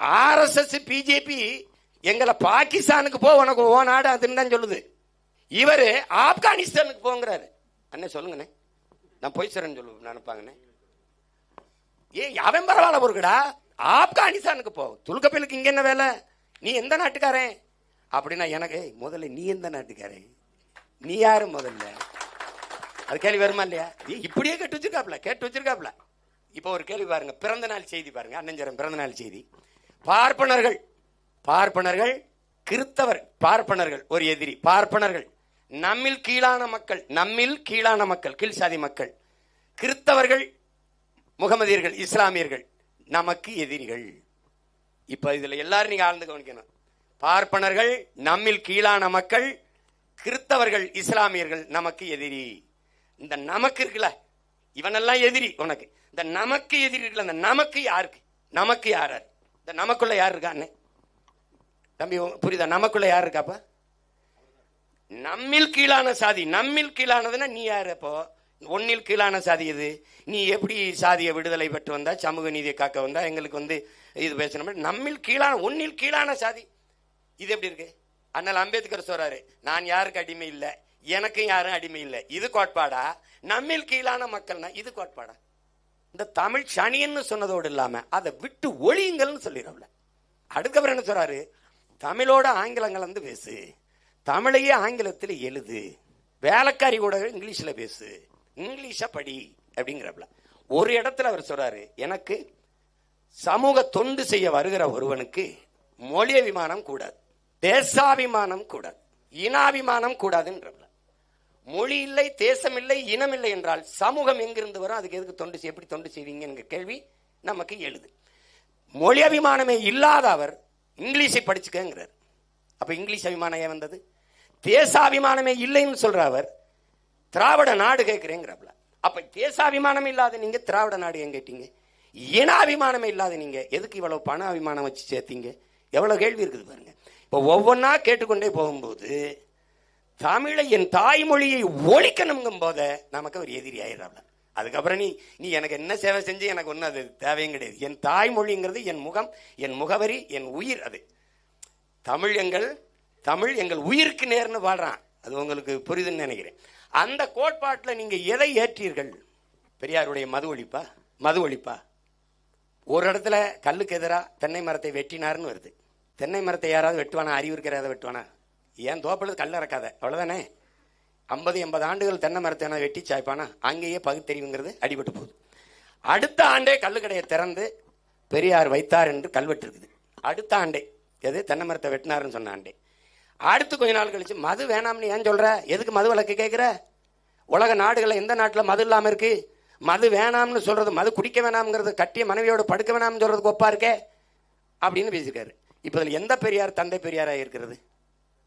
RSS BJP எங்களை பாகிஸ்தானுக்கு போ உனக்கு ஓ நாடு அதுன்னு தான் சொல்லுது. இவரு ஆப்கானிஸ்தானுக்கு போங்கிறாரு. அண்ணே சொல்லுங்கண்ணே. நான் போய் சொல்றேன்னு சொல்லு நினைப்பாங்கண்ணே ஏ அவன் பரவாயில்ல பொருக்கடா ஆப்கானிஸ்தானுக்கு போ. துலுக்கப்பிலுக்கு இங்க என்ன வேலை? நீ எந்த நாட்டுக்காரன்? அப்படின்னா எனக்கு முதல்ல நீ எந்த நாட்டுக்காரன்? நீ யாரு முதல்ல? அது கேள்வி வருமா இல்லையா? இப்படியே கேட்டு வச்சிருக்காப்ல கேட்டு வச்சிருக்காப்ல. இப்போ ஒரு கேள்வி பாருங்க பிறந்த நாள் செய்தி பாருங்க அண்ணஞ்சரம் பிறந்த நாள் செய்தி. பார்ப்பனர்கள். பார்ப்பனர்கள் கிறித்தவர். பார்ப்பனர்கள் ஒரு எதிரி. பார்ப்பனர்கள் நம்மில் கீழான மக்கள். நம்மில் கீழான மக்கள் கீழ் சாதி மக்கள். கிறித்தவர்கள் முகமதியர்கள் இஸ்லாமியர்கள் நமக்கு எதிரிகள். இப்ப இதுல எல்லாரும் நீங்க ஆழ்ந்து கவனிக்கணும். பார்ப்பனர்கள் நம்மில் கீழான மக்கள் கிறித்தவர்கள் இஸ்லாமியர்கள் நமக்கு எதிரி. இந்த நமக்கு இருக்குல்ல இவனெல்லாம் எதிரி உனக்கு. இந்த நமக்கு எதிரி இருக்குல்ல இந்த நமக்கு யாருக்கு? நமக்கு யாரார் இந்த நமக்குள்ள யார் இருக்கா அண்ணே? தம்பி புரியுதா? நமக்குள்ள யார் இருக்காப்பா நம்மில் கீழான சாதி. நம்மில் கீழானதுன்னா நீ யார் அப்போ? ஒன்னில் கீழான சாதி இது நீ எப்படி சாதியை விடுதலை பெற்று வந்தா சமூக நீதியை காக்க வந்தா? எங்களுக்கு வந்து இது பேசணும். நம்மில் கீழான ஒன்னில் கீழான சாதி. இது எப்படி இருக்கு? அண்ணல் அம்பேத்கர் சொல்றாரு நான் யாருக்கு அடிமை இல்லை? எனக்கும் யாரும் அடிமை இல்லை. இது கோட்பாடா? நம்மில் கீழான மக்கள்னா இது கோட்பாடா? இந்த தமிழ் சனியன்னு சொன்னதோடு இல்லாம அதை விட்டு ஒழியுங்கள்னு சொல்லிடும்ல அதுக்கப்புறம் என்ன சொல்றாரு? தமிழோட ஆங்கிலம் கலந்து பேசு. தமிழையே ஆங்கிலத்தில் எழுது. வேலைக்காரி கூட இங்கிலீஷ்ல பேசு. இங்கிலீஷ படி அப்படிங்கிறப்பல. ஒரு இடத்துல அவர் சொல்றாரு எனக்கு சமூக தொண்டு செய்ய வருகிற ஒருவனுக்கு மொழி அபிமானம் கூடாது தேசாபிமானம் கூடாது இனாபிமானம் கூடாதுன்ற மொழி இல்லை தேசம் இல்லை இனம் இல்லை என்றால் சமூகம் எங்கிருந்து வரும்? அதுக்கு எதுக்கு தொண்டு செய்- எப்படி தொண்டு செய்வீங்க கேள்வி நமக்கு எழுது. மொழி அபிமானமே இல்லாத அவர் இங்கிலீஷை படிச்சுக்கங்கிறார். அப்ப இங்கிலீஷ் அபிமானம் ஏன் வந்தது? தேசாபிமானமே இல்லைன்னு சொல்ற அவர் திராவிட நாடு கேட்கிறேங்கிறப்பல அப்ப தேசாபிமானம் இல்லாத நீங்க திராவிட நாடு ஏன் கேட்டீங்க? இனாபிமானமே இல்லாத நீங்க எதுக்கு இவ்வளவு பண அபிமானம் வச்சு சேர்த்தீங்க? எவ்வளவு கேள்வி இருக்குது பாருங்க. இப்போ ஒவ்வொன்றா கேட்டுக்கொண்டே போகும்போது தமிழை என் தாய்மொழியை ஒழிக்கணுங்கும் போத நமக்கு அவர் எதிரி ஆயிடுறாப்ல. அதுக்கப்புறம் நீ நீ எனக்கு என்ன சேவை செஞ்சு எனக்கு ஒன்றும் அது தேவையும் கிடையாது. என் தாய்மொழிங்கிறது என் முகம் என் முகவரி என் உயிர் அது. தமிழ் எங்கள் தமிழ் எங்கள் உயிருக்கு நேர்னு பாடுறான் அது உங்களுக்கு புரியுதுன்னு நினைக்கிறேன். அந்த கோட்பாட்டில் நீங்கள் எதை ஏற்றீர்கள்? பெரியாருடைய மது ஒழிப்பா? மது ஒழிப்பா? ஒரு இடத்துல கல்லுக்கு எதிராக தென்னை மரத்தை வெட்டினார்னு வருது. தென்னை மரத்தை யாராவது வெட்டுவானா? அறிவு இருக்கிறத வெட்டுவானா? ஏன் தோப்பில் கல் இறக்காத அவ்வளோதானே ஐம்பது எண்பது ஆண்டுகள் தென்னை மரத்தை என்ன வெட்டி சாய்ப்பானா? அங்கேயே பகுத்தறிவுங்கிறது அடிபட்டு போகுது. அடுத்த ஆண்டே கல்லுக்கடையை திறந்து பெரியார் வைத்தார் என்று கல்வெட்டு இருக்குது அடுத்த ஆண்டே. எது? தென்னை மரத்தை வெட்டினாருன்னு சொன்ன ஆண்டே. அடுத்து கொஞ்ச நாள் கழிச்சு மது வேணாம்னு ஏன் சொல்கிற எதுக்கு மது வழக்கு கேட்குற உலக நாடுகளில் எந்த நாட்டில் மது இல்லாமல் இருக்கு? மது வேணாம்னு சொல்கிறது மது குடிக்க வேணாம்ங்கிறது கட்டிய மனைவியோட படுக்க வேணாம்னு சொல்கிறது ஒப்பா இருக்கே? அப்படின்னு பேசியிருக்காரு. இப்போ இதில் எந்த பெரியார் தந்தை பெரியாராக இருக்கிறது?